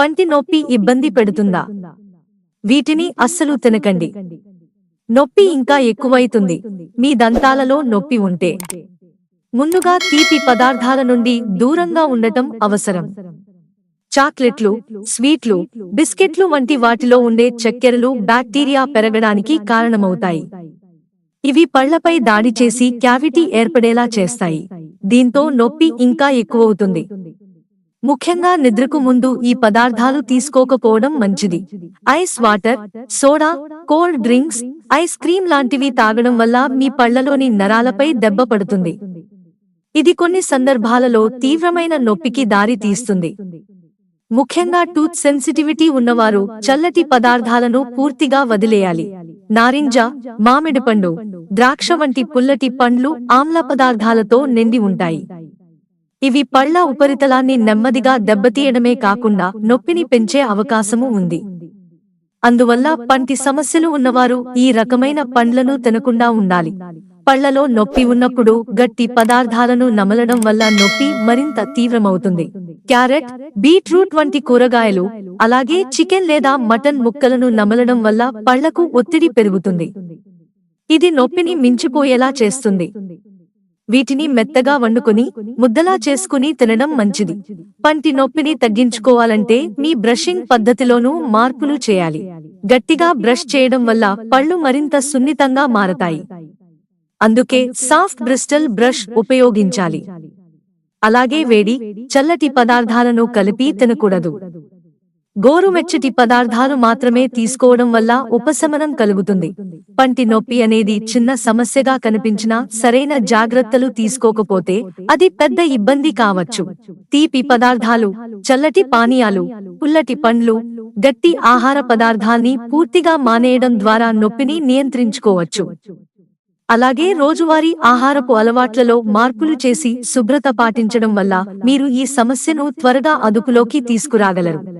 పంటి నొప్పి ఇబ్బంది పెడుతుందా? వీటిని అస్సలు తినకండి. నొప్పి ఇంకా ఎక్కువైతుంది. మీ దంతాలలో నొప్పి ఉంటే. ముందుగా తీపి పదార్థాల నుండి దూరంగా ఉండటం అవసరం. చాక్లెట్లు స్వీట్లు బిస్కెట్లు వంటి వాటిలో ఉండే చక్కెరలు బ్యాక్టీరియా పెరగడానికి కారణమవుతాయి. ఇవి పళ్ళపై దాడి చేసి క్యావిటీ ఏర్పడేలా చేస్తాయి. దీంతో నొప్పి ఇంకా ఎక్కువవుతుంది. ముఖ్యంగా నిద్రకు ముందు ఈ పదార్థాలు తీసుకోకపోవడం మంచిది. Ice water soda cold drinks ice cream లాంటివి తాగడం వల్ల మీ పళ్ళలోని నరాలపై దెబ్బ పడుతుంది. ఇది కొన్ని సందర్భాలలో తీవ్రమైన నొప్పికి దారి తీస్తుంది. ముఖ్యంగా టూత్ సెన్సిటివిటీ ఉన్నవారు చల్లటి పదార్థాలను పూర్తిగా వదిలేయాలి. నారింజ మామిడి పండు ద్రాక్ష వంటి పుల్లటి పండ్లు ఆమ్ల పదార్థాలతో నిండి ఉంటాయి. ఇవి పళ్ళ ఉపరితలాన్ని నెమ్మదిగా దెబ్బతీయడమే కాకుండా నొప్పిని పెంచే అవకాశము ఉంది. అందువల్ల పంటి సమస్యలు ఉన్నవారు ఈ రకమైన పండ్లను తినకుండా ఉండాలి. పళ్ళలో నొప్పి ఉన్నప్పుడు గట్టి పదార్థాలను నమలడం వల్ల నొప్పి మరింత తీవ్రమవుతుంది. క్యారెట్ బీట్రూట్ వంటి కూరగాయలు అలాగే చికెన్ లేదా మటన్ ముక్కలను నమలడం వల్ల పళ్ళకు ఒత్తిడి పెరుగుతుంది. ఇది నొప్పిని మించిపోయేలా చేస్తుంది. వీటిని మెత్తగా వండుకొని ముద్దలా చేసుకుని తినడం మంచిది. పంటి నొప్పిని తగ్గించుకోవాలంటే మీ బ్రషింగ్ పద్ధతిలోనూ మార్పులు చేయాలి. గట్టిగా బ్రష్ చేయడం వల్ల పళ్ళు మరింత సున్నితంగా మారతాయి. అందుకే సాఫ్ట్ బ్రిస్టల్ బ్రష్ ఉపయోగించాలి. అలాగే వేడి చల్లటి పదార్థాలను కలిపి తినకూడదు. గోరుమెచ్చటి పదార్థాలు మాత్రమే తీసుకోవడం వల్ల ఉపశమనం కలుగుతుంది. పంటి నొప్పి అనేది చిన్న సమస్యగా కనిపించినా సరైన జాగ్రత్తలు తీసుకోకపోతే అది పెద్ద ఇబ్బంది కావచ్చు. తీపి పదార్థాలు చల్లటి పానీయాలు పుల్లటి పండ్లు గట్టి ఆహార పదార్థాన్ని పూర్తిగా మానేయడం ద్వారా నొప్పిని నియంత్రించుకోవచ్చు. అలాగే రోజువారీ ఆహారపు అలవాట్లలో మార్పులు చేసి శుభ్రత పాటించడం వల్ల మీరు ఈ సమస్యను త్వరగా అదుపులోకి తీసుకురాగలరు.